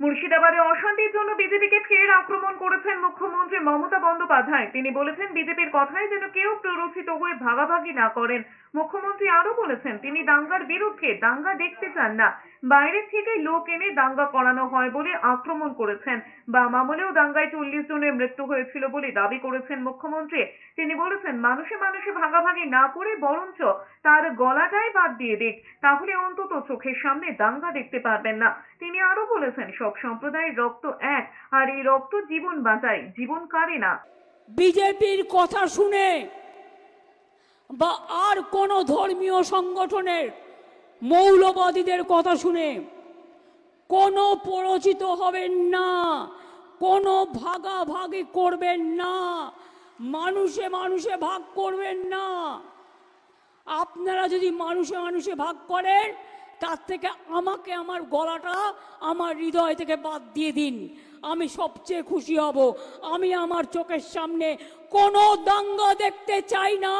মুর্শিদাবাদে অশান্তির জন্য বিজেপিকে ফের আক্রমণ করেছেন মুখ্যমন্ত্রী মমতা বন্দ্যোপাধ্যায়। তিনি বলেছেন, বিজেপির কথায় যেন কেউ প্ররোচিত হয়ে ভাগাভাগি না করেন। মুখ্যমন্ত্রী আরও বলেছেন, তিনি দাঙ্গার বিরুদ্ধে দাঙ্গা দেখতে চান না। বাইরে থেকে লোক এনে দাঙ্গা করানো হয় বলে আক্রমণ করেছেন। বাম আমলেও দাঙ্গায় চল্লিশ জনের মৃত্যু হয়েছিল বলে দাবি করেছেন মুখ্যমন্ত্রী। তিনি বলেছেন, মানুষে মানুষে ভাগাভাগি না করে বরঞ্চ তার গলাটাই বাদ দিয়ে দিক, তাহলে অন্তত চোখের সামনে দাঙ্গা দেখতে পারবেন না। তিনি আরও বলেছেন, সব সম্প্রদায়ের রক্ত এক, আর এই রক্ত জীবন বাঁচায়, জীবন কারে না। বিজেপির কথা শুনে বা আর কোনো ধর্মীয় সংগঠনের মৌলবাদীদের কথা শুনে কোনো পরিচিত হবেন না, কোনো ভাগাভাগি করবেন না, মানুষে মানুষে ভাগ করবেন না। আপনারা যদি মানুষে মানুষে ভাগ করেন, তার থেকে আমাকে আমার গলাটা, আমার হৃদয় থেকে বাদ দিয়ে দিন। আমি সবচেয়ে খুশি হব। আমি আমার চোখের সামনে কোনো দাঙ্গা দেখতে চাই না।